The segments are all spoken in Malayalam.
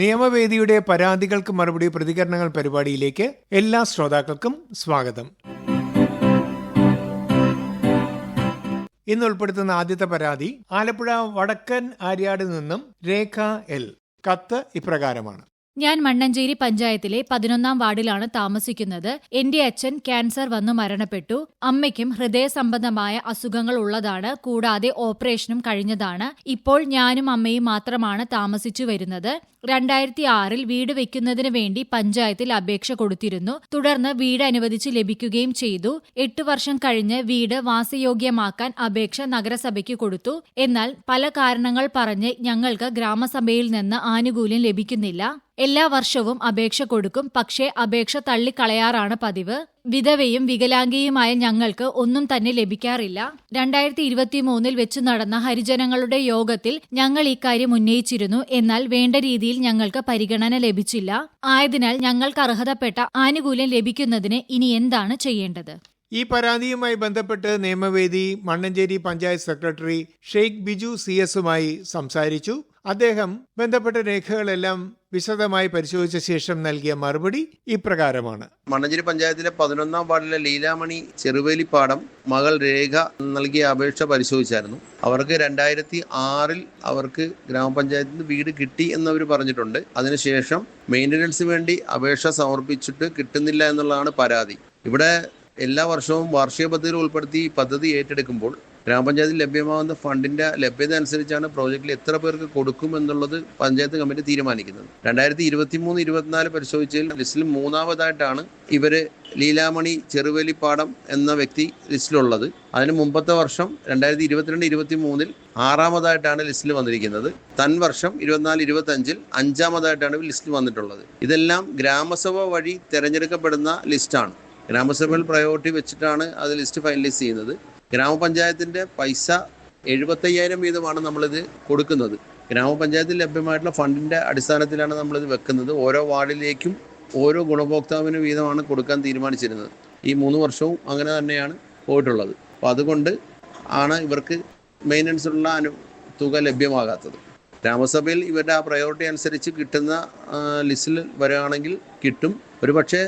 നിയമവേദിയുടെ പരാതികൾക്ക് മറുപടി പ്രതികരണങ്ങൾ പരിപാടിയിലേക്ക് എല്ലാ ശ്രോതാക്കൾക്കും സ്വാഗതം. ഇന്ന് ഉൾപ്പെടുത്തുന്ന ആദ്യത്തെ പരാതി ആലപ്പുഴ വടക്കൻ ആര്യാടിൽ നിന്നും രേഖ എൽ. കത്ത് ഇപ്രകാരമാണ്. ഞാൻ മണ്ണഞ്ചേരി പഞ്ചായത്തിലെ പതിനൊന്നാം വാർഡിലാണ് താമസിക്കുന്നത്. എന്റെ അച്ഛൻ ക്യാൻസർ വന്ന് മരണപ്പെട്ടു. അമ്മയ്ക്കും ഹൃദയ സംബന്ധമായ അസുഖങ്ങൾ ഉള്ളതാണ്. കൂടാതെ ഓപ്പറേഷനും കഴിഞ്ഞതാണ്. ഇപ്പോൾ ഞാനും അമ്മയും മാത്രമാണ് താമസിച്ചു വരുന്നത്. രണ്ടായിരത്തി ആറിൽ വീട് വെക്കുന്നതിന് വേണ്ടി പഞ്ചായത്തിൽ അപേക്ഷ കൊടുത്തിരുന്നു. തുടർന്ന് വീട് അനുവദിച്ച് ലഭിക്കുകയും ചെയ്തു. എട്ടു വർഷം കഴിഞ്ഞ് വീട് വാസയോഗ്യമാക്കാൻ അപേക്ഷ നഗരസഭയ്ക്ക് കൊടുത്തു. എന്നാൽ പല കാരണങ്ങൾ പറഞ്ഞ് ഞങ്ങൾക്ക് ഗ്രാമസഭയിൽ നിന്ന് ആനുകൂല്യം ലഭിക്കുന്നില്ല. എല്ലാ വർഷവും അപേക്ഷ കൊടുക്കും. പക്ഷേ അപേക്ഷ തള്ളിക്കളയാറാണ് പതിവ്. വിധവയും വികലാംഗിയുമായ ഞങ്ങൾക്ക് ഒന്നും തന്നെ ലഭിക്കാറില്ല. രണ്ടായിരത്തി ഇരുപത്തിമൂന്നിൽ വെച്ച് നടന്ന ഹരിജനങ്ങളുടെ യോഗത്തിൽ ഞങ്ങൾ ഇക്കാര്യം ഉന്നയിച്ചിരുന്നു. എന്നാൽ വേണ്ട രീതിയിൽ ഞങ്ങൾക്ക് പരിഗണന ലഭിച്ചില്ല. ആയതിനാൽ ഞങ്ങൾക്ക് അർഹതപ്പെട്ട ആനുകൂല്യം ലഭിക്കുന്നതിന് ഇനി എന്താണ് ചെയ്യേണ്ടത്? ഈ പരാതിയുമായി ബന്ധപ്പെട്ട് നിയമവേദി മണ്ണഞ്ചേരി പഞ്ചായത്ത് സെക്രട്ടറി ഷെയ്ഖ് ബിജു സി എസുമായി സംസാരിച്ചു. അദ്ദേഹം ബന്ധപ്പെട്ട രേഖകളെല്ലാം വിശദമായി പരിശോധിച്ച ശേഷം നൽകിയ മറുപടി ഇപ്രകാരമാണ്. മണ്ണഞ്ചേരി പഞ്ചായത്തിലെ പതിനൊന്നാം വാർഡിലെ ലീലാമണി ചെറുവേലിപ്പാടം മകൾ രേഖ നൽകിയ അപേക്ഷ പരിശോധിച്ചായിരുന്നു. അവർക്ക് രണ്ടായിരത്തി ആറിൽ അവർക്ക് ഗ്രാമപഞ്ചായത്തിൽ നിന്ന് വീട് കിട്ടി എന്നവർ പറഞ്ഞിട്ടുണ്ട്. അതിനുശേഷം മെയിന്റനൻസിന് വേണ്ടി അപേക്ഷ സമർപ്പിച്ചിട്ട് കിട്ടുന്നില്ല എന്നുള്ളതാണ് പരാതി. ഇവിടെ എല്ലാ വർഷവും വാർഷിക പദ്ധതിയിൽ ഉൾപ്പെടുത്തി പദ്ധതി ഏറ്റെടുക്കുമ്പോൾ ഗ്രാമപഞ്ചായത്തിൽ ലഭ്യമാകുന്ന ഫണ്ടിന്റെ ലഭ്യത അനുസരിച്ചാണ് പ്രോജക്റ്റിൽ എത്ര പേർക്ക് കൊടുക്കും എന്നുള്ളത് പഞ്ചായത്ത് കമ്മിറ്റി തീരുമാനിക്കുന്നത്. രണ്ടായിരത്തി ഇരുപത്തി മൂന്ന് ഇരുപത്തിനാല് പരിശോധിച്ചതിൽ ലിസ്റ്റിൽ മൂന്നാമതായിട്ടാണ് ഇവർ ലീലാമണി ചെറുവേലിപ്പാടം എന്ന വ്യക്തി ലിസ്റ്റിലുള്ളത്. അതിന് മുമ്പത്തെ വർഷം രണ്ടായിരത്തി ഇരുപത്തിരണ്ട് ഇരുപത്തി മൂന്നിൽ ആറാമതായിട്ടാണ് ലിസ്റ്റിൽ വന്നിരിക്കുന്നത്. തൻ വർഷം ഇരുപത്തിനാല് ഇരുപത്തി അഞ്ചിൽ അഞ്ചാമതായിട്ടാണ് ലിസ്റ്റിൽ വന്നിട്ടുള്ളത്. ഇതെല്ലാം ഗ്രാമസഭ വഴി തിരഞ്ഞെടുക്കപ്പെടുന്ന ലിസ്റ്റാണ്. ഗ്രാമസഭയിൽ പ്രയോറിറ്റി വെച്ചിട്ടാണ് അത് ലിസ്റ്റ് ഫൈനലൈസ് ചെയ്യുന്നത്. ഗ്രാമപഞ്ചായത്തിന്റെ പൈസ എഴുപത്തയ്യായിരം വീതമാണ് നമ്മളിത് കൊടുക്കുന്നത്. ഗ്രാമപഞ്ചായത്തിൽ ലഭ്യമായിട്ടുള്ള ഫണ്ടിന്റെ അടിസ്ഥാനത്തിലാണ് നമ്മളിത് വെക്കുന്നത്. ഓരോ വാർഡിലേക്കും ഓരോ ഗുണഭോക്താവിന് വീതമാണ് കൊടുക്കാൻ തീരുമാനിച്ചിരുന്നത്. ഈ മൂന്ന് വർഷവും അങ്ങനെ തന്നെയാണ് പോയിട്ടുള്ളത്. അപ്പോൾ അതുകൊണ്ട് ആണ് ഇവർക്ക് മെയിന്റനൻസിലുള്ള അനു തുക ലഭ്യമാകാത്തത്. ഗ്രാമസഭയിൽ ഇവരുടെ ആ പ്രയോറിറ്റി അനുസരിച്ച് കിട്ടുന്ന ലിസ്റ്റിൽ വരികയാണെങ്കിൽ കിട്ടും. ഒരു പക്ഷേ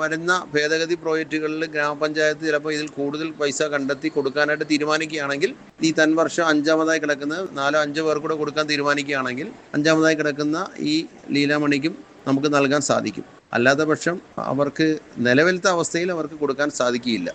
വരുന്ന ഭേദഗതി പ്രോജക്റ്റുകളിൽ ഗ്രാമപഞ്ചായത്ത് ചിലപ്പോൾ ഇതിൽ കൂടുതൽ പൈസ കണ്ടെത്തി കൊടുക്കാനായിട്ട് തീരുമാനിക്കുകയാണെങ്കിൽ ഈ തൻ വർഷം അഞ്ചാമതായി കിടക്കുന്ന നാലോ അഞ്ചോ പേർ കൂടെ കൊടുക്കാൻ തീരുമാനിക്കുകയാണെങ്കിൽ അഞ്ചാമതായി കിടക്കുന്ന ഈ ലീലാമണിക്കും നമുക്ക് നൽകാൻ സാധിക്കും. അല്ലാത്ത പക്ഷം അവർക്ക് നിലവിലത്തെ അവസ്ഥയിൽ അവർക്ക് കൊടുക്കാൻ സാധിക്കുകയില്ല.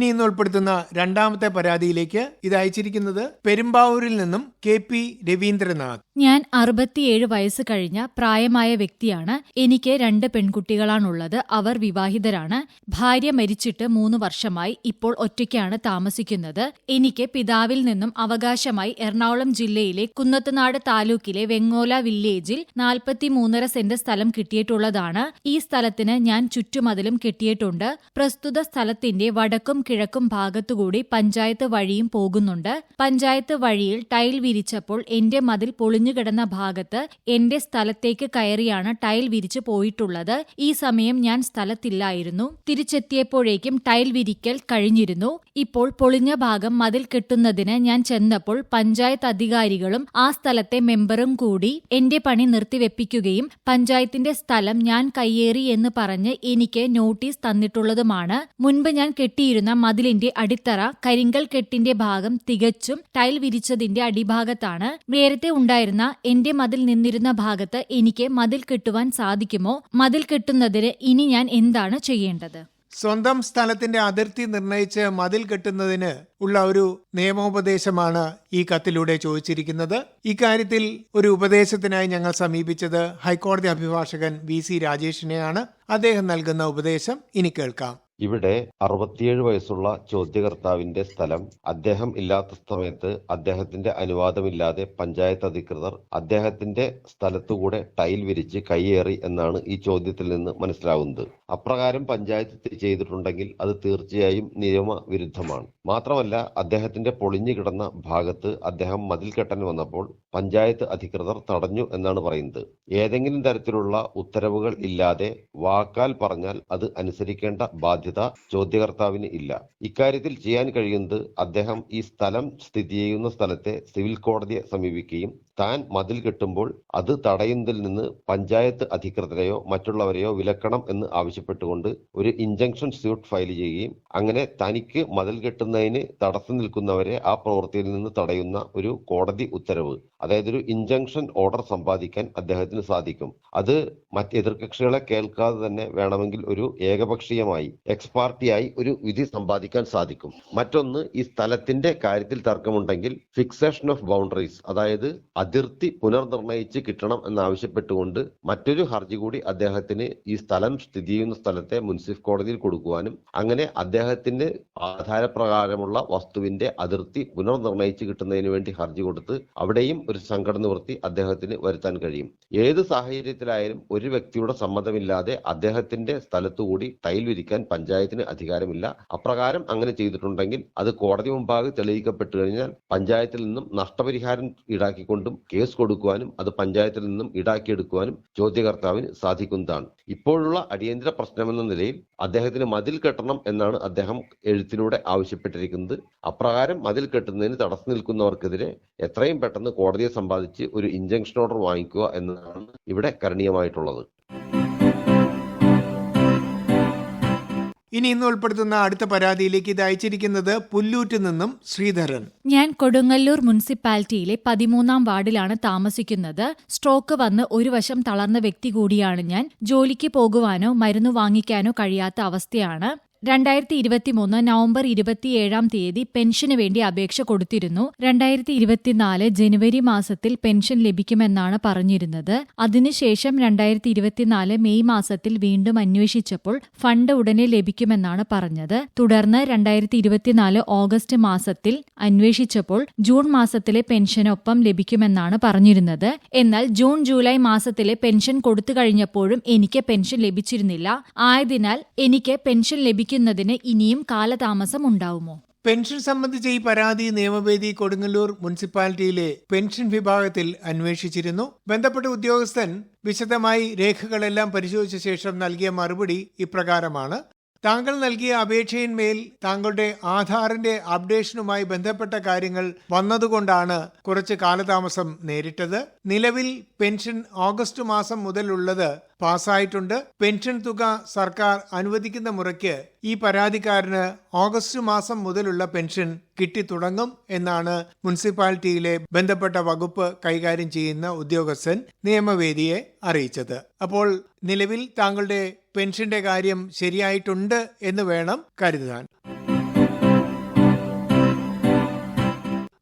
ഇനി ഇന്ന് ഉൾപ്പെടുത്തുന്ന രണ്ടാമത്തെ പരാതിയിലേക്ക് ഇത് അയച്ചിരിക്കുന്നത് പെരുമ്പാവൂരിൽ നിന്നും കെ പി രവീന്ദ്രനാഥ്. ഞാൻ അറുപത്തിയേഴ് വയസ്സ് കഴിഞ്ഞ പ്രായമായ വ്യക്തിയാണ്. എനിക്ക് രണ്ട് പെൺകുട്ടികളാണുള്ളത്. അവർ വിവാഹിതരാണ്. ഭാര്യ മരിച്ചിട്ട് മൂന്ന് വർഷമായി ഇപ്പോൾ ഒറ്റയ്ക്കാണ് താമസിക്കുന്നത്. എനിക്ക് പിതാവിൽ നിന്നും അവകാശമായി എറണാകുളം ജില്ലയിലെ കുന്നത്തുനാട് താലൂക്കിലെ വെങ്ങോല വില്ലേജിൽ നാൽപ്പത്തിമൂന്നര സെന്റ് സ്ഥലം കിട്ടിയിട്ടുള്ളതാണ്. ഈ സ്ഥലത്തിന് ഞാൻ ചുറ്റുമതിലും കെട്ടിയിട്ടുണ്ട്. പ്രസ്തുത സ്ഥലത്തിന്റെ വടക്കും കിഴക്കും ഭാഗത്തുകൂടി പഞ്ചായത്ത് വഴിയും പോകുന്നുണ്ട്. പഞ്ചായത്ത് വഴിയിൽ ടൈൽ വിരിച്ചപ്പോൾ എന്റെ മതിൽ പൊളിഞ്ഞുകിടന്ന ഭാഗത്ത് എന്റെ സ്ഥലത്തേക്ക് കയറിയാണ് ടൈൽ വിരിച്ചു പോയിട്ടുള്ളത്. ഈ സമയം ഞാൻ സ്ഥലത്തില്ലായിരുന്നു. തിരിച്ചെത്തിയപ്പോഴേക്കും ടൈൽ വിരിക്കൽ കഴിഞ്ഞിരുന്നു. ഇപ്പോൾ പൊളിഞ്ഞ ഭാഗം മതിൽ കെട്ടുന്നതിന് ഞാൻ ചെന്നപ്പോൾ പഞ്ചായത്ത് അധികാരികളും ആ സ്ഥലത്തെ മെമ്പറും കൂടി എന്റെ പണി നിർത്തിവെപ്പിക്കുകയും പഞ്ചായത്തിന്റെ സ്ഥലം ഞാൻ കയ്യേറി എന്ന് പറഞ്ഞ് എനിക്ക് നോട്ടീസ് തന്നിട്ടുള്ളതുമാണ്. മുൻപ് ഞാൻ കെട്ടിയിരുന്ന മതിലിന്റെ അടിത്തറ കരിങ്കൽ കെട്ടിന്റെ ഭാഗം തികച്ചും ടൈൽ വിരിച്ചതിന്റെ അടിഭാഗത്താണ്. നേരത്തെ ഉണ്ടായിരുന്ന എന്റെ മതിൽ നിന്നിരുന്ന ഭാഗത്ത് എനിക്ക് മതിൽ കെട്ടുവാൻ സാധിക്കുമോ? മതിൽ കെട്ടുന്നതിന് ഇനി ഞാൻ എന്താണ് ചെയ്യേണ്ടത്? സ്വന്തം സ്ഥലത്തിന്റെ അതിർത്തി നിർണയിച്ച് മതിൽ കെട്ടുന്നതിന് ഉള്ള ഒരു നിയമോപദേശമാണ് ഈ കത്തിലൂടെ ചോദിച്ചിരിക്കുന്നത്. ഇക്കാര്യത്തിൽ ഒരു ഉപദേശത്തിനായി ഞങ്ങൾ സമീപിച്ചത് ഹൈക്കോടതി അഭിഭാഷകൻ വി സി രാജേഷിനെയാണ്. അദ്ദേഹം നൽകുന്ന ഉപദേശം ഇനി കേൾക്കാം. ഇവിടെ അറുപത്തിയേഴ് വയസ്സുള്ള ചോദ്യകർത്താവിന്റെ സ്ഥലം അദ്ദേഹം ഇല്ലാത്ത സമയത്ത് അദ്ദേഹത്തിന്റെ അനുവാദമില്ലാതെ പഞ്ചായത്ത് അധികൃതർ അദ്ദേഹത്തിന്റെ സ്ഥലത്തുകൂടെ ടൈൽ വിരിച്ച് കൈയേറി എന്നാണ് ഈ ചോദ്യത്തിൽ നിന്ന് മനസ്സിലാവുന്നത്. അപ്രകാരം പഞ്ചായത്ത് ചെയ്തിട്ടുണ്ടെങ്കിൽ അത് തീർച്ചയായും നിയമവിരുദ്ധമാണ്. മാത്രമല്ല അദ്ദേഹത്തിന്റെ പൊളിഞ്ഞു കിടന്ന ഭാഗത്ത് അദ്ദേഹം മതിൽ കെട്ടാൻ വന്നപ്പോൾ പഞ്ചായത്ത് അധികൃതർ തടഞ്ഞു എന്നാണ് പറയുന്നത്. ഏതെങ്കിലും തരത്തിലുള്ള ഉത്തരവുകൾ ഇല്ലാതെ വാക്കാൽ പറഞ്ഞാൽ അത് അനുസരിക്കേണ്ട ബാധ്യത ചോദ്യകർത്താവിന് ഇല്ല. ഇക്കാര്യത്തിൽ ചെയ്യാൻ കഴിയുന്നത് അദ്ദേഹം ഈ സ്ഥലം സ്ഥിതി ചെയ്യുന്ന സ്ഥലത്തെ സിവിൽ കോടതിയെ സമീപിക്കുകയും താൻ മതിൽ കെട്ടുമ്പോൾ അത് തടയുന്നതിൽ നിന്ന് പഞ്ചായത്ത് അധികൃതരെയോ മറ്റുള്ളവരെയോ വിലക്കണം എന്ന് ആവശ്യപ്പെട്ടുകൊണ്ട് ഒരു ഇഞ്ചക്ഷൻ സ്യൂട്ട് ഫയൽ ചെയ്യുകയും അങ്ങനെ തനിക്ക് മതിൽ കെട്ടുന്നതിന് തടസ്സം നിൽക്കുന്നവരെ ആ പ്രവൃത്തിയിൽ നിന്ന് തടയുന്ന ഒരു കോടതി ഉത്തരവ് അതായത് ഒരു ഇഞ്ചക്ഷൻ ഓർഡർ സമ്പാദിക്കാൻ അദ്ദേഹത്തിന് സാധിക്കും. അത് മറ്റ് എതിർകക്ഷികളെ കേൾക്കാതെ തന്നെ വേണമെങ്കിൽ ഒരു ഏകപക്ഷീയമായി എക്സ് പാർട്ടിയായി ഒരു വിധി സമ്പാദിക്കാൻ സാധിക്കും. മറ്റൊന്ന് ഈ സ്ഥലത്തിന്റെ കാര്യത്തിൽ തർക്കമുണ്ടെങ്കിൽ ഫിക്സേഷൻ ഓഫ് ബൗണ്ടറീസ് അതായത് അതിർത്തി പുനർനിർണയിച്ച് കിട്ടണം എന്നാവശ്യപ്പെട്ടുകൊണ്ട് മറ്റൊരു ഹർജി കൂടി അദ്ദേഹത്തിന് ഈ സ്ഥലം സ്ഥിതി ചെയ്യുന്ന സ്ഥലത്തെ മുൻസിഫ് കോടതിയിൽ കൊടുക്കുവാനും അങ്ങനെ അദ്ദേഹത്തിന്റെ ആധാരപ്രകാരമുള്ള വസ്തുവിന്റെ അതിർത്തി പുനർനിർണയിച്ച് കിട്ടുന്നതിന് വേണ്ടി ഹർജി കൊടുത്ത് അവിടെയും ഒരു സംഘടന നിവൃത്തി അദ്ദേഹത്തിന് വരുത്താൻ കഴിയും. ഏത് സാഹചര്യത്തിലായാലും ഒരു വ്യക്തിയുടെ സമ്മതമില്ലാതെ അദ്ദേഹത്തിന്റെ സ്ഥലത്തുകൂടി തൈൽ വിരിക്കാൻ പഞ്ചായത്തിന് അധികാരമില്ല. അപ്രകാരം അങ്ങനെ ചെയ്തിട്ടുണ്ടെങ്കിൽ അത് കോടതി മുമ്പാകെ തെളിയിക്കപ്പെട്ടു കഴിഞ്ഞാൽ പഞ്ചായത്തിൽ നിന്നും നഷ്ടപരിഹാരം ഈടാക്കിക്കൊണ്ടും കേസ് കൊടുക്കുവാനും അത് പഞ്ചായത്തിൽ നിന്നും ഈടാക്കിയെടുക്കുവാനും ചോദ്യകർത്താവിന് സാധിക്കുന്നതാണ്. ഇപ്പോഴുള്ള അടിയന്തര പ്രശ്നമെന്ന നിലയിൽ അദ്ദേഹത്തിന് മതിൽ കെട്ടണം എന്നാണ് അദ്ദേഹം എഴുത്തിലൂടെ ആവശ്യപ്പെട്ടിരിക്കുന്നത്. അപ്രകാരം മതിൽ കെട്ടുന്നതിന് തടസ്സം നിൽക്കുന്നവർക്കെതിരെ എത്രയും പെട്ടെന്ന് കോടതിയെ സമ്പാദിച്ച് ഒരു ഇഞ്ചക്ഷൻ ഓർഡർ വാങ്ങിക്കുക എന്നതാണ് ഇവിടെ കരണീയമായിട്ടുള്ളത്. ഇനി ഇന്ന് ഉൾപ്പെടുത്തുന്ന അടുത്ത പരാതിയിലേക്ക് ഇത് അയച്ചിരിക്കുന്നത് പുല്ലൂറ്റിൽ നിന്നും ശ്രീധരൻ. ഞാൻ കൊടുങ്ങല്ലൂർ മുനിസിപ്പാലിറ്റിയിലെ പതിമൂന്നാം വാർഡിലാണ് താമസിക്കുന്നത്. സ്ട്രോക്ക് വന്ന് ഒരു വശം തളർന്ന വ്യക്തി കൂടിയാണ് ഞാൻ. ജോലിക്ക് പോകുവാനോ മരുന്ന് വാങ്ങിക്കാനോ കഴിയാത്ത അവസ്ഥയാണ്. രണ്ടായിരത്തി ഇരുപത്തിമൂന്ന് നവംബർ ഇരുപത്തിയേഴാം തീയതി പെൻഷന് വേണ്ടി അപേക്ഷ കൊടുത്തിരുന്നു. രണ്ടായിരത്തി ഇരുപത്തിനാല് ജനുവരി മാസത്തിൽ പെൻഷൻ ലഭിക്കുമെന്നാണ് പറഞ്ഞിരുന്നത്. അതിനുശേഷം രണ്ടായിരത്തി ഇരുപത്തിനാല് മെയ് മാസത്തിൽ വീണ്ടും അന്വേഷിച്ചപ്പോൾ ഫണ്ട് ഉടനെ ലഭിക്കുമെന്നാണ് പറഞ്ഞത്. തുടർന്ന് രണ്ടായിരത്തി ഇരുപത്തിനാല് ഓഗസ്റ്റ് മാസത്തിൽ അന്വേഷിച്ചപ്പോൾ ജൂൺ മാസത്തിലെ പെൻഷനൊപ്പം ലഭിക്കുമെന്നാണ് പറഞ്ഞിരുന്നത്. എന്നാൽ ജൂൺ ജൂലൈ മാസത്തിലെ പെൻഷൻ കൊടുത്തു കഴിഞ്ഞപ്പോഴും എനിക്ക് പെൻഷൻ ലഭിച്ചിരുന്നില്ല. ആയതിനാൽ എനിക്ക് പെൻഷൻ ലഭിക്കുന്നതിന് ഇനിയും കാലതാമസം ഉണ്ടാവുമോ? പെൻഷൻ സംബന്ധിച്ച ഈ പരാതി നിയമവേദി കൊടുങ്ങല്ലൂർ മുനിസിപ്പാലിറ്റിയിലെ പെൻഷൻ വിഭാഗത്തിൽ അന്വേഷിച്ചിരുന്നു. ബന്ധപ്പെട്ട ഉദ്യോഗസ്ഥൻ വിശദമായി രേഖകളെല്ലാം പരിശോധിച്ച ശേഷം നൽകിയ മറുപടി ഇപ്രകാരമാണ്. താങ്കൾ നൽകിയ അപേക്ഷയിന്മേൽ താങ്കളുടെ ആധാറിന്റെ അപ്ഡേഷനുമായി ബന്ധപ്പെട്ട കാര്യങ്ങൾ വന്നതുകൊണ്ടാണ് കുറച്ച് കാലതാമസം നേരിട്ടത്. നിലവിൽ പെൻഷൻ ഓഗസ്റ്റ് മാസം മുതലുള്ളത് പാസ്സായിട്ടുണ്ട്. പെൻഷൻ തുക സർക്കാർ അനുവദിക്കുന്ന മുറയ്ക്ക് ഈ പരാതിക്കാരന് ഓഗസ്റ്റ് മാസം മുതലുള്ള പെൻഷൻ കിട്ടിത്തുടങ്ങും എന്നാണ് മുനിസിപ്പാലിറ്റിയിലെ ബന്ധപ്പെട്ട വകുപ്പ് കൈകാര്യം ചെയ്യുന്ന ഉദ്യോഗസ്ഥൻ നിയമവേദിയെ അറിയിച്ചത്. അപ്പോൾ നിലവിൽ താങ്കളുടെ പെൻഷന്റെ കാര്യം ശരിയായിട്ടുണ്ട് എന്ന് വേണം കരുതാൻ.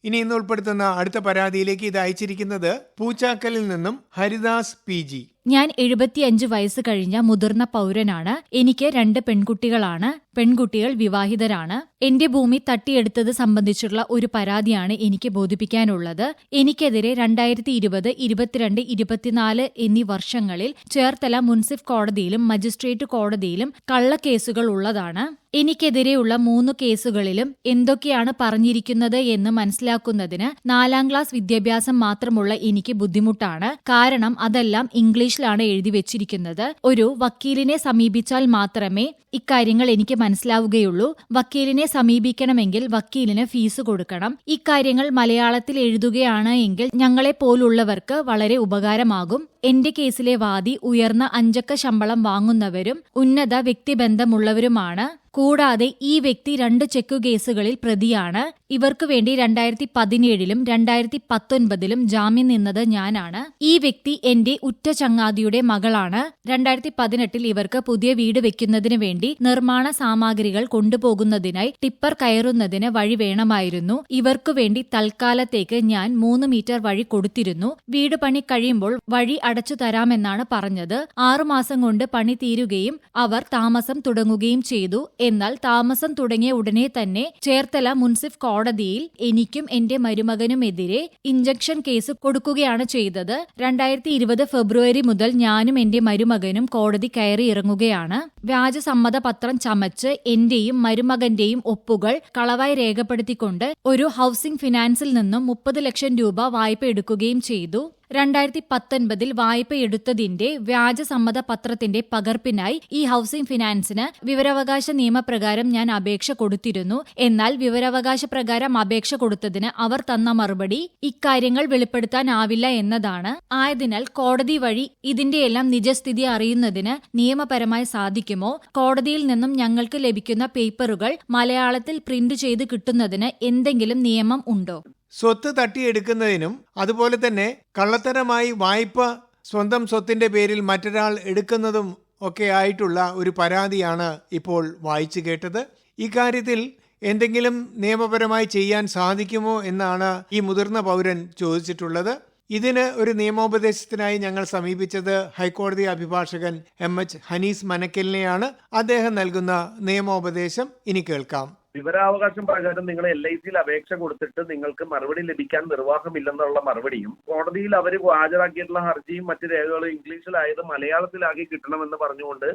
ഇനി ഇന്ന് ഉൾപ്പെടുത്തുന്ന അടുത്ത പരാതിയിലേക്ക് ഇത് അയച്ചിരിക്കുന്നത് പൂച്ചാക്കലിൽ നിന്നും ഹരിദാസ് പി ജി. ഞാൻ എഴുപത്തിയഞ്ച് വയസ്സ് കഴിഞ്ഞ മുതിർന്ന പൗരനാണ്. എനിക്ക് രണ്ട് പെൺകുട്ടികളാണ്. പെൺകുട്ടികൾ വിവാഹിതരാണ്. എന്റെ ഭൂമി തട്ടിയെടുത്തത് സംബന്ധിച്ചുള്ള ഒരു പരാതിയാണ് എനിക്ക് ബോധിപ്പിക്കാനുള്ളത്. എനിക്കെതിരെ രണ്ടായിരത്തി ഇരുപത് ഇരുപത്തിരണ്ട് ഇരുപത്തിനാല് എന്നീ വർഷങ്ങളിൽ ചേർത്തല മുൻസിഫ് കോടതിയിലും മജിസ്ട്രേറ്റ് കോടതിയിലും കള്ളക്കേസുകൾ ഉള്ളതാണ്. എനിക്കെതിരെയുള്ള മൂന്ന് കേസുകളിലും എന്തൊക്കെയാണ് പറഞ്ഞിരിക്കുന്നത് എന്ന് മനസ്സിലാക്കുന്നതിന് നാലാം ക്ലാസ് വിദ്യാഭ്യാസം മാത്രമുള്ള എനിക്ക് ബുദ്ധിമുട്ടാണ്. കാരണം അതെല്ലാം ഇംഗ്ലീഷിലാണ് എഴുതി വെച്ചിരിക്കുന്നത്. ഒരു വക്കീലിനെ സമീപിച്ചാൽ മാത്രമേ ഇക്കാര്യങ്ങൾ എനിക്ക് മനസ്സിലാവുകയുള്ളൂ. വക്കീലിനെ സമീപിക്കണമെങ്കിൽ വക്കീലിന് ഫീസ് കൊടുക്കണം. ഇക്കാര്യങ്ങൾ മലയാളത്തിൽ എഴുതുകയാണ് എങ്കിൽ ഞങ്ങളെ പോലുള്ളവർക്ക് വളരെ ഉപകാരമാകും. എന്റെ കേസിലെ വാദി ഉയർന്ന അഞ്ചക്ക ശമ്പളം വാങ്ങുന്നവരും ഉന്നത വ്യക്തിബന്ധമുള്ളവരുമാണ്. കൂടാതെ ഈ വ്യക്തി രണ്ട് ചെക്കു കേസുകളിൽ പ്രതിയാണ്. ഇവർക്ക് വേണ്ടി രണ്ടായിരത്തി പതിനേഴിലും രണ്ടായിരത്തി പത്തൊൻപതിലും ജാമ്യം നിന്നത് ഞാനാണ്. ഈ വ്യക്തി എന്റെ ഉറ്റ ചങ്ങാതിയുടെ മകളാണ്. രണ്ടായിരത്തി പതിനെട്ടിൽ ഇവർക്ക് പുതിയ വീട് വെക്കുന്നതിന് വേണ്ടി നിർമ്മാണ സാമഗ്രികൾ കൊണ്ടുപോകുന്നതിനായി ടിപ്പർ കയറുന്നതിന് വഴി വേണമായിരുന്നു. ഇവർക്കു വേണ്ടി തൽക്കാലത്തേക്ക് ഞാൻ മൂന്ന് മീറ്റർ വഴി കൊടുത്തിരുന്നു. വീട് പണി കഴിയുമ്പോൾ വഴി അടച്ചു തരാമെന്നാണ് പറഞ്ഞത്. ആറുമാസം കൊണ്ട് പണി തീരുകയും അവർ താമസം തുടങ്ങുകയും ചെയ്തു. എന്നാൽ താമസം തുടങ്ങിയ ഉടനെ തന്നെ ചേർത്തല മുൻസിഫ് കോടതി കോടതിയിൽ എനിക്കും എന്റെ മരുമകനുമെതിരെ ഇഞ്ചക്ഷൻ കേസ് കൊടുക്കുകയാണ് ചെയ്തത്. രണ്ടായിരത്തി ഇരുപത് ഫെബ്രുവരി മുതൽ ഞാനും എന്റെ മരുമകനും കോടതി കയറി ഇറങ്ങുകയാണ്. വ്യാജസമ്മത പത്രം ചമച്ച് എന്റെയും മരുമകന്റെയും ഒപ്പുകൾ കളവായി രേഖപ്പെടുത്തിക്കൊണ്ട് ഒരു ഹൗസിംഗ് ഫിനാൻസിൽ നിന്നും മുപ്പത് ലക്ഷം രൂപ വായ്പ എടുക്കുകയും ചെയ്തു. രണ്ടായിരത്തി പത്തൊൻപതിൽ വായ്പയെടുത്തതിന്റെ വ്യാജസമ്മത പത്രത്തിന്റെ പകർപ്പിനായി ഈ ഹൌസിംഗ് ഫിനാൻസിന് വിവരാവകാശ നിയമപ്രകാരം ഞാൻ അപേക്ഷ കൊടുത്തിരുന്നു. എന്നാൽ വിവരാവകാശ പ്രകാരം അപേക്ഷ കൊടുത്തതിന് അവർ തന്ന മറുപടി ഇക്കാര്യങ്ങൾ വെളിപ്പെടുത്താനാവില്ല എന്നതാണ്. ആയതിനാൽ കോടതി വഴി ഇതിന്റെയെല്ലാം നിജസ്ഥിതി അറിയുന്നതിന് നിയമപരമായി സാധിക്കുമോ? കോടതിയിൽ നിന്നും ഞങ്ങൾക്ക് ലഭിക്കുന്ന പേപ്പറുകൾ മലയാളത്തിൽ പ്രിന്റ് ചെയ്ത് കിട്ടുന്നതിന് എന്തെങ്കിലും നിയമം ഉണ്ടോ? സ്വത്ത് തട്ടിയെടുക്കുന്നതിനും അതുപോലെ തന്നെ കള്ളത്തരമായി വായ്പ സ്വന്തം സ്വത്തിന്റെ പേരിൽ മറ്റൊരാൾ എടുക്കുന്നതും ഒക്കെ ആയിട്ടുള്ള ഒരു പരാതിയാണ് ഇപ്പോൾ വായിച്ചു കേട്ടത്. ഇക്കാര്യത്തിൽ എന്തെങ്കിലും നിയമപരമായി ചെയ്യാൻ സാധിക്കുമോ എന്നാണ് ഈ മുതിർന്ന പൗരൻ ചോദിച്ചിട്ടുള്ളത്. ഇതിന് ഒരു നിയമോപദേശത്തിനായി ഞങ്ങൾ സമീപിച്ചത് ഹൈക്കോടതി അഭിഭാഷകൻ എം എച്ച് ഹനീസ് മനക്കലിനെയാണ്. അദ്ദേഹം നൽകുന്ന നിയമോപദേശം ഇനി കേൾക്കാം. വിവരാവകാശം പ്രകാരം നിങ്ങൾ എൽ ഐ സിയിൽ അപേക്ഷ കൊടുത്തിട്ട് നിങ്ങൾക്ക് മറുപടി ലഭിക്കാൻ നിർവാഹമില്ലെന്നുള്ള മറുപടിയും കോടതിയിൽ അവർ ഹാജരാക്കിയിട്ടുള്ള ഹർജിയും മറ്റ് രേഖകളും ഇംഗ്ലീഷിലായത് മലയാളത്തിലാക്കി കിട്ടണമെന്ന് പറഞ്ഞുകൊണ്ട്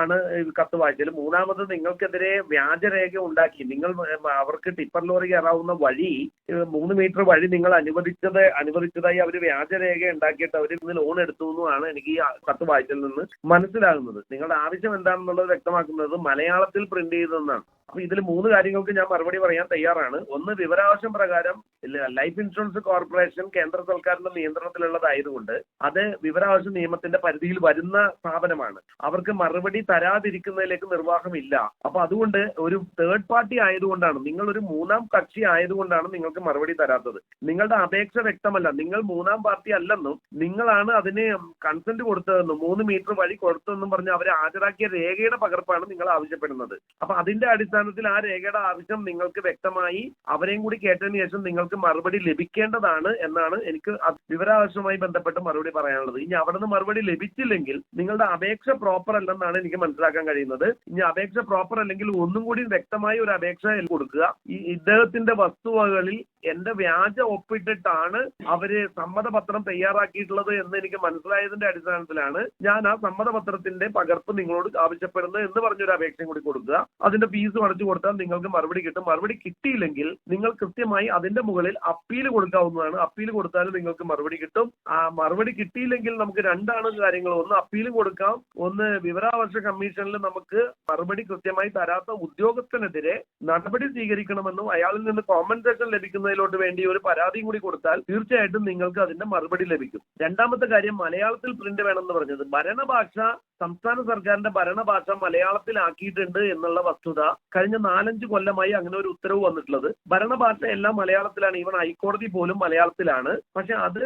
ആണ് കത്ത് വായിച്ചത്. മൂന്നാമത് നിങ്ങൾക്കെതിരെ വ്യാജരേഖ ഉണ്ടാക്കി നിങ്ങൾ അവർക്ക് ടിപ്പർ ലോറി കയറാവുന്ന വഴി മൂന്ന് മീറ്റർ വഴി നിങ്ങൾ അനുവദിച്ചത് അനുവദിച്ചതായി അവർ വ്യാജരേഖ ഉണ്ടാക്കിയിട്ട് അവർ ഇന്ന് ലോൺ എടുത്തു എന്നുമാണ് എനിക്ക് ഈ കത്ത് വായിച്ചതിൽ നിന്ന് മനസ്സിലാകുന്നത്. നിങ്ങളുടെ ആവശ്യം എന്താണെന്നുള്ളത് വ്യക്തമാക്കുന്നത് മലയാളത്തിൽ പ്രിന്റ് ചെയ്തതെന്നാണ്. അപ്പൊ ഇതിൽ മൂന്ന് കാര്യങ്ങൾക്ക് ഞാൻ മറുപടി പറയാൻ തയ്യാറാണ്. ഒന്ന് വിവരാവശ്യം പ്രകാരം ലൈഫ് ഇൻഷുറൻസ് കോർപ്പറേഷൻ കേന്ദ്ര സർക്കാരിന്റെ നിയന്ത്രണത്തിലുള്ളതായതുകൊണ്ട് അത് വിവരാവശ്യ നിയമത്തിന്റെ പരിധിയിൽ വരുന്ന സ്ഥാപനമാണ്. അവർക്ക് മറുപടി തരാതിരിക്കുന്നതിലേക്ക് നിർവാഹമില്ല. അപ്പൊ അതുകൊണ്ട് ഒരു തേർഡ് പാർട്ടി ആയതുകൊണ്ടാണ് നിങ്ങൾ ഒരു മൂന്നാം കക്ഷി ആയതുകൊണ്ടാണ് നിങ്ങൾക്ക് മറുപടി തരാത്തത്. നിങ്ങളുടെ അപേക്ഷ വ്യക്തമല്ല. നിങ്ങൾ മൂന്നാം പാർട്ടി അല്ലെന്നും നിങ്ങളാണ് അതിന് കൺസെന്റ് കൊടുത്തതെന്നും മൂന്ന് മീറ്റർ വഴി കൊടുത്തതെന്നും പറഞ്ഞ് അവരെ ഹാജരാക്കിയ രേഖയുടെ പകർപ്പാണ് നിങ്ങൾ ആവശ്യപ്പെടുന്നത്. അപ്പൊ അതിന്റെ അടിസ്ഥാനത്തിൽ ആ രേഖയുടെ ആവശ്യം നിങ്ങൾക്ക് വ്യക്തമായി അവരെയും കൂടി കേട്ടതിന് ശേഷം നിങ്ങൾക്ക് മറുപടി ലഭിക്കേണ്ടതാണ് എന്നാണ് എനിക്ക് വിവരാവശ്യവുമായി ബന്ധപ്പെട്ട് മറുപടി പറയാനുള്ളത്. ഇനി അവിടെ നിന്ന് മറുപടി ലഭിച്ചില്ലെങ്കിൽ നിങ്ങളുടെ അപേക്ഷ പ്രോപ്പർ അല്ലെന്നാണ് എനിക്ക് മനസ്സിലാക്കാൻ കഴിയുന്നത്. ഇനി അപേക്ഷ പ്രോപ്പർ അല്ലെങ്കിൽ ഒന്നും കൂടി വ്യക്തമായി ഒരു അപേക്ഷ കൊടുക്കുക. ഈ ഇദ്ദേഹത്തിന്റെ വസ്തുവകളിൽ എന്റെ വ്യാജ ഒപ്പിട്ടിട്ടാണ് അവർ സമ്മതപത്രം തയ്യാറാക്കിയിട്ടുള്ളത് എന്ന് എനിക്ക് മനസ്സിലായതിന്റെ അടിസ്ഥാനത്തിലാണ് ഞാൻ ആ സമ്മതപത്രത്തിന്റെ പകർപ്പ് നിങ്ങളോട് ആവശ്യപ്പെടുന്നത് എന്ന് പറഞ്ഞൊരു അപേക്ഷയും കൂടി കൊടുക്കുക. അതിന്റെ ഫീസ് അടച്ചു കൊടുത്താൽ നിങ്ങൾക്ക് മറുപടി കിട്ടും. മറുപടി കിട്ടിയില്ലെങ്കിൽ നിങ്ങൾ കൃത്യമായി അതിന്റെ മുകളിൽ അപ്പീൽ കൊടുക്കാവുന്നതാണ്. അപ്പീൽ കൊടുത്താൽ നിങ്ങൾക്ക് മറുപടി കിട്ടും. ആ മറുപടി കിട്ടിയില്ലെങ്കിൽ നമുക്ക് രണ്ടാണ് കാര്യങ്ങൾ. ഒന്ന് അപ്പീൽ കൊടുക്കാം. ഒന്ന് വിവരാവകാശ കമ്മീഷനിൽ നമുക്ക് മറുപടി കൃത്യമായി തരാത്ത ഉദ്യോഗസ്ഥനെതിരെ നടപടി സ്വീകരിക്കണമെന്നും അയാളിൽ നിന്ന് കോമ്പൻസേഷൻ ലഭിക്കുന്നതിലോട്ട് വേണ്ടി ഒരു പരാതിയും കൂടി കൊടുത്താൽ തീർച്ചയായിട്ടും നിങ്ങൾക്ക് അതിന്റെ മറുപടി ലഭിക്കും. രണ്ടാമത്തെ കാര്യം മലയാളത്തിൽ പ്രിന്റ് വേണമെന്ന് പറഞ്ഞത്. ഭരണഭാഷ സംസ്ഥാന സർക്കാരിന്റെ ഭരണഭാഷ മലയാളത്തിലാക്കിയിട്ടുണ്ട് എന്നുള്ള വസ്തുത കഴിഞ്ഞ നാലഞ്ച് കൊല്ലമായി അങ്ങനെ ഒരു ഉത്തരവ് വന്നിട്ടുള്ളത്. ഭരണഭാഷ എല്ലാം മലയാളത്തിലാണ്. ഈവൻ ഹൈക്കോടതി പോലും മലയാളത്തിലാണ്. പക്ഷെ അത്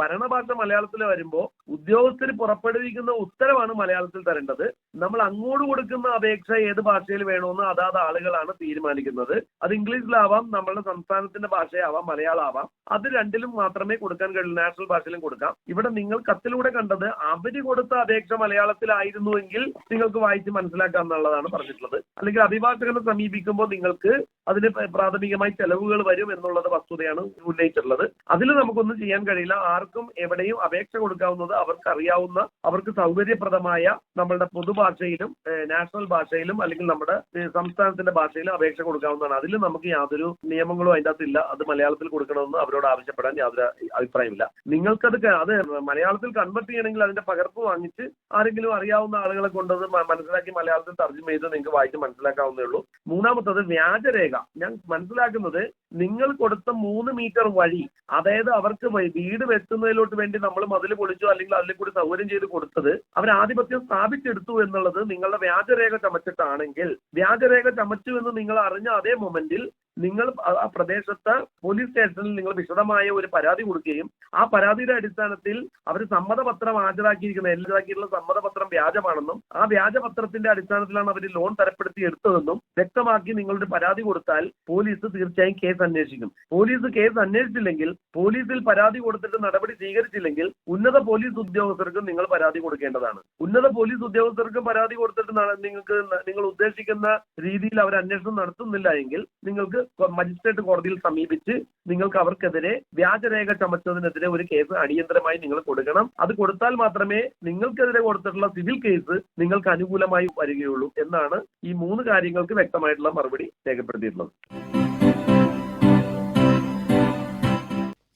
ഭരണഭാഷ മലയാളത്തിൽ വരുമ്പോൾ ഉദ്യോഗസ്ഥർ പുറപ്പെടുവിക്കുന്ന ഉത്തരവാണ് മലയാളത്തിൽ തരേണ്ടത്. നമ്മൾ അങ്ങോട്ട് കൊടുക്കുന്ന അപേക്ഷ ഏത് ഭാഷയിൽ വേണമെന്ന് അതാത് ആളുകളാണ് തീരുമാനിക്കുന്നത്. അത് ഇംഗ്ലീഷിലാവാം നമ്മളുടെ സംസ്ഥാനത്തിന്റെ ഭാഷയാവാം മലയാളമാവാം. അത് രണ്ടിലും മാത്രമേ കൊടുക്കാൻ കഴിയൂ നാഷണൽ ഭാഷയിലും കൊടുക്കാം. ഇവിടെ നിങ്ങൾ കത്തിലൂടെ കണ്ടത് അവർ കൊടുത്ത അപേക്ഷ മലയാളത്തിലായിരുന്നുവെങ്കിൽ നിങ്ങൾക്ക് വായിച്ച് മനസ്സിലാക്കാം എന്നുള്ളതാണ് പറഞ്ഞിട്ടുള്ളത്. അല്ലെങ്കിൽ അഭിഭാഷകനെ സമീപിക്കുമ്പോൾ നിങ്ങൾക്ക് അതിന് പ്രാഥമികമായി ചെലവുകൾ വരും എന്നുള്ളത് വസ്തുതയാണ് ഉന്നയിച്ചിട്ടുള്ളത്. അതിൽ നമുക്കൊന്നും ചെയ്യാൻ കഴിയില്ല. ആർക്കും എവിടെയും അപേക്ഷ കൊടുക്കാവുന്നത് അവർക്ക് അറിയാവുന്ന അവർക്ക് സൗകര്യപ്രദമായ നമ്മളുടെ പൊതുഭാഷയിലും നാഷണൽ ഭാഷയിലും അല്ലെങ്കിൽ നമ്മുടെ സംസ്ഥാനത്തിന്റെ ഭാഷയിലും അപേക്ഷ കൊടുക്കാവുന്നതാണ്. അതിൽ നമുക്ക് യാതൊരു നിയമങ്ങളും അതിന്റെ അകത്തില്ല അത് മലയാളത്തിൽ കൊടുക്കണമെന്ന് അവരോട് ആവശ്യപ്പെടാൻ യാതൊരു അഭിപ്രായമില്ല നിങ്ങൾക്കത് അത് മലയാളത്തിൽ കൺവെർട്ട് ചെയ്യണമെങ്കിൽ അതിന്റെ പകർപ്പ് വാങ്ങിച്ച് ആരെങ്കിലും അറിയാവുന്ന ആളുകളെ കൊണ്ടത് മനസ്സിലാക്കി മലയാളത്തിൽ തർജം ചെയ്ത് നിങ്ങൾക്ക് വായിച്ച് മനസ്സിലാക്കാവുന്നേ ഉള്ളൂ. മൂന്നാമത്തത് വ്യാജരേഖ. ഞാൻ മനസ്സിലാക്കുന്നത് നിങ്ങൾ കൊടുത്ത മൂന്ന് മീറ്റർ വഴി അതായത് അവർക്ക് വീട് വെട്ടുന്നതിലോട്ട് വേണ്ടി നമ്മൾ മതിൽ പൊളിച്ചോ അല്ലെങ്കിൽ അതിൽ കൂടി സൗകര്യം ചെയ്ത് കൊടുത്തത് അവർ ആധിപത്യം സ്ഥാപിച്ചെടുത്തു എന്നുള്ളത് നിങ്ങളുടെ വ്യാജരേഖ ചമച്ചിട്ടാണെങ്കിൽ വ്യാജരേഖ ചമച്ചു എന്ന് നിങ്ങൾ അറിഞ്ഞ അതേ മൊമെന്റിൽ നിങ്ങൾ ആ പ്രദേശത്തെ പോലീസ് സ്റ്റേഷനിൽ നിങ്ങൾ വിശദമായ ഒരു പരാതി കൊടുക്കുകയും ആ പരാതിയുടെ അടിസ്ഥാനത്തിൽ അവർ സമ്മതപത്രം ഹാജരാക്കിയിരിക്കുന്ന ഹാജരാക്കിയിട്ടുള്ള സമ്മതപത്രം വ്യാജമാണെന്നും ആ വ്യാജപത്രത്തിന്റെ അടിസ്ഥാനത്തിലാണ് അവർ ലോൺ തരപ്പെടുത്തി എടുത്തതെന്നും വ്യക്തമാക്കി നിങ്ങളൊരു പരാതി കൊടുത്താൽ പോലീസ് തീർച്ചയായും കേസ് കേസ് അന്വേഷിക്കും. പോലീസ് കേസ് അന്വേഷിച്ചില്ലെങ്കിൽ പോലീസിൽ പരാതി കൊടുത്തിട്ട് നടപടി സ്വീകരിച്ചില്ലെങ്കിൽ ഉന്നത പോലീസ് ഉദ്യോഗസ്ഥർക്കും നിങ്ങൾ പരാതി കൊടുക്കേണ്ടതാണ്. ഉന്നത പോലീസ് ഉദ്യോഗസ്ഥർക്കും പരാതി കൊടുത്തിട്ട് നിങ്ങൾക്ക് നിങ്ങൾ ഉദ്ദേശിക്കുന്ന രീതിയിൽ അവർ അന്വേഷണം നടത്തുന്നില്ല എങ്കിൽ നിങ്ങൾക്ക് മജിസ്ട്രേറ്റ് കോടതിയിൽ സമീപിച്ച് നിങ്ങൾക്ക് അവർക്കെതിരെ വ്യാജരേഖ ചമച്ചതിനെതിരെ ഒരു കേസ് അടിയന്തരമായി നിങ്ങൾ കൊടുക്കണം. അത് കൊടുത്താൽ മാത്രമേ നിങ്ങൾക്കെതിരെ കൊടുത്തിട്ടുള്ള സിവിൽ കേസ് നിങ്ങൾക്ക് അനുകൂലമായി വരികയുള്ളൂ എന്നാണ് ഈ മൂന്ന് കാര്യങ്ങൾക്ക് വ്യക്തമായിട്ടുള്ള മറുപടി രേഖപ്പെടുത്തിയിട്ടുള്ളത്.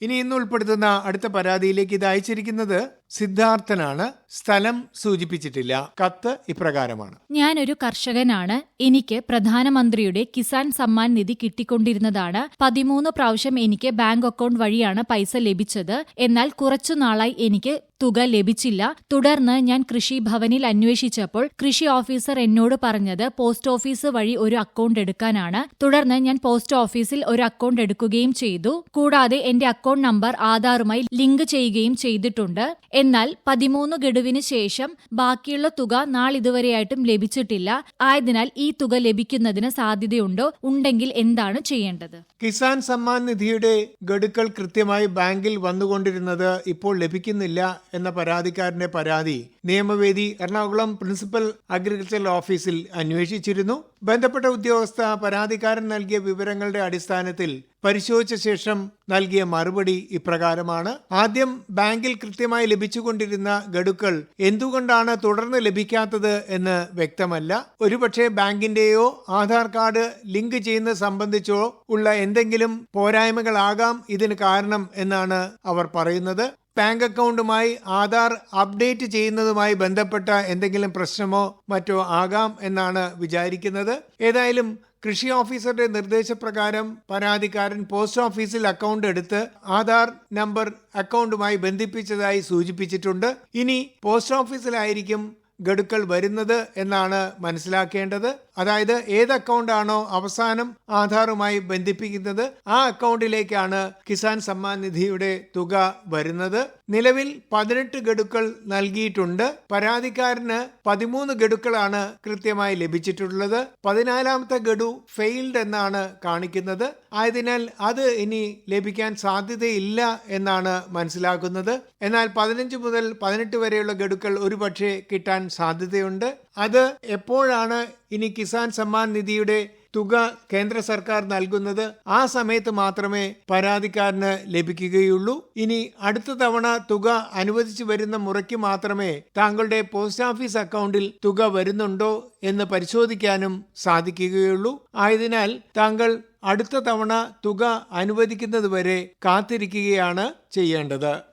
ഇനി ഇന്ന് ഉൾപ്പെടുത്തുന്ന അടുത്ത പരാതിയിലേക്ക് ഇത് അയച്ചിരിക്കുന്നത് സിദ്ധാർത്ഥനാണ് സ്ഥലം സൂചിപ്പിച്ചിട്ടില്ല. കത്ത് ഇപ്രകാരമാണ്. ഞാനൊരു കർഷകനാണ്. എനിക്ക് പ്രധാനമന്ത്രിയുടെ കിസാൻ സമ്മാൻ നിധി കിട്ടിക്കൊണ്ടിരുന്നതാണ്. പതിമൂന്ന് പ്രാവശ്യം എനിക്ക് ബാങ്ക് അക്കൗണ്ട് വഴിയാണ് പൈസ ലഭിച്ചത്. എന്നാൽ കുറച്ചു നാളായി എനിക്ക് തുക ലഭിച്ചില്ല. തുടർന്ന് ഞാൻ കൃഷി ഭവനിൽ അന്വേഷിച്ചപ്പോൾ കൃഷി ഓഫീസർ എന്നോട് പറഞ്ഞത് പോസ്റ്റ് ഓഫീസ് വഴി ഒരു അക്കൗണ്ട് എടുക്കാനാണ്. തുടർന്ന് ഞാൻ പോസ്റ്റ് ഓഫീസിൽ ഒരു അക്കൗണ്ട് എടുക്കുകയും ചെയ്തു. കൂടാതെ എന്റെ അക്കൗണ്ട് നമ്പർ ആധാറുമായി ലിങ്ക് ചെയ്യുകയും ചെയ്തിട്ടുണ്ട്. എന്നാൽ പതിമൂന്ന് ഗഡുവിന് ശേഷം ബാക്കിയുള്ള തുക നാളിതുവരെയായിട്ടും ലഭിച്ചിട്ടില്ല. ആയതിനാൽ ഈ തുക ലഭിക്കുന്നതിന് സാധ്യതയുണ്ടോ? ഉണ്ടെങ്കിൽ എന്താണ് ചെയ്യേണ്ടത്? കിസാൻ സമ്മാൻ നിധിയുടെ ഗഡുക്കൾ കൃത്യമായി ബാങ്കിൽ വന്നുകൊണ്ടിരുന്നത് ഇപ്പോൾ ലഭിക്കുന്നില്ല എന്ന പരാതിക്കാരന്റെ പരാതി നിയമവേദി എറണാകുളം പ്രിൻസിപ്പൽ അഗ്രികൾച്ചറൽ ഓഫീസിൽ അന്വേഷിച്ചിരുന്നു. ബന്ധപ്പെട്ട ഉദ്യോഗസ്ഥ പരാതിക്കാരൻ നൽകിയ വിവരങ്ങളുടെ അടിസ്ഥാനത്തിൽ പരിശോധിച്ച ശേഷം നൽകിയ മറുപടി ഇപ്രകാരമാണ്. ആദ്യം ബാങ്കിൽ കൃത്യമായി ലഭിച്ചുകൊണ്ടിരുന്ന ഗഡുക്കൾ എന്തുകൊണ്ടാണ് തുടർന്ന് ലഭിക്കാത്തത് എന്ന് വ്യക്തമല്ല. ഒരുപക്ഷെ ബാങ്കിന്റെയോ ആധാർ കാർഡ് ലിങ്ക് ചെയ്യുന്നത് സംബന്ധിച്ചോ ഉള്ള എന്തെങ്കിലും പോരായ്മകളാകാം ഇതിന് കാരണം എന്നാണ് അവർ പറയുന്നത്. ബാങ്ക് അക്കൗണ്ടുമായി ആധാർ അപ്ഡേറ്റ് ചെയ്യുന്നതുമായി ബന്ധപ്പെട്ട എന്തെങ്കിലും പ്രശ്നമോ മറ്റോ ആകാം എന്നാണ് വിചാരിക്കുന്നത്. ഏതായാലും കൃഷി ഓഫീസറുടെ നിർദ്ദേശപ്രകാരം പരാതിക്കാരൻ പോസ്റ്റ് ഓഫീസിൽ അക്കൗണ്ട് എടുത്ത് ആധാർ നമ്പർ അക്കൗണ്ടുമായി ബന്ധിപ്പിച്ചതായി സൂചിപ്പിച്ചിട്ടുണ്ട്. ഇനി പോസ്റ്റ് ഓഫീസിലായിരിക്കും ഗഡുക്കൾ വരുന്നത് എന്നാണ് മനസ്സിലാക്കേണ്ടത്. അതായത് ഏത് അക്കൗണ്ടാണോ അവസാനം ആധാറുമായി ബന്ധിപ്പിക്കുന്നത് ആ അക്കൗണ്ടിലേക്കാണ് കിസാൻ സമ്മാൻ നിധിയുടെ തുക വരുന്നത്. നിലവിൽ പതിനെട്ട് ഗഡുക്കൾ നൽകിയിട്ടുണ്ട്. പരാതിക്കാരന് പതിമൂന്ന് ഗഡുക്കളാണ് കൃത്യമായി ലഭിച്ചിട്ടുള്ളത്. പതിനാലാമത്തെ ഗഡു ഫെയിൽഡ് എന്നാണ് കാണിക്കുന്നത്. ആയതിനാൽ അത് ഇനി ലഭിക്കാൻ സാധ്യതയില്ല എന്നാണ് മനസ്സിലാക്കുന്നത്. എന്നാൽ പതിനഞ്ച് മുതൽ പതിനെട്ട് വരെയുള്ള ഗഡുക്കൾ ഒരുപക്ഷെ കിട്ടാൻ സാധ്യതയുണ്ട്. അത് എപ്പോഴാണ് ഇനി കിസാൻ സമ്മാൻ നിധിയുടെ തുക കേന്ദ്ര സർക്കാർ നൽകുന്നത്? ആ സമയത്ത് മാത്രമേ പരാതിക്കാരന് ലഭിക്കുകയുള്ളൂ. ഇനി അടുത്ത തവണ തുക അനുവദിച്ചു വരുന്ന മുറയ്ക്ക് മാത്രമേ താങ്കളുടെ പോസ്റ്റ് ഓഫീസ് അക്കൗണ്ടിൽ തുക വരുന്നുണ്ടോ എന്ന് പരിശോധിക്കാനും സാധിക്കുകയുള്ളൂ. ആയതിനാൽ താങ്കൾ അടുത്ത തവണ തുക അനുവദിക്കുന്നതുവരെ കാത്തിരിക്കുകയാണ് ചെയ്യേണ്ടത്.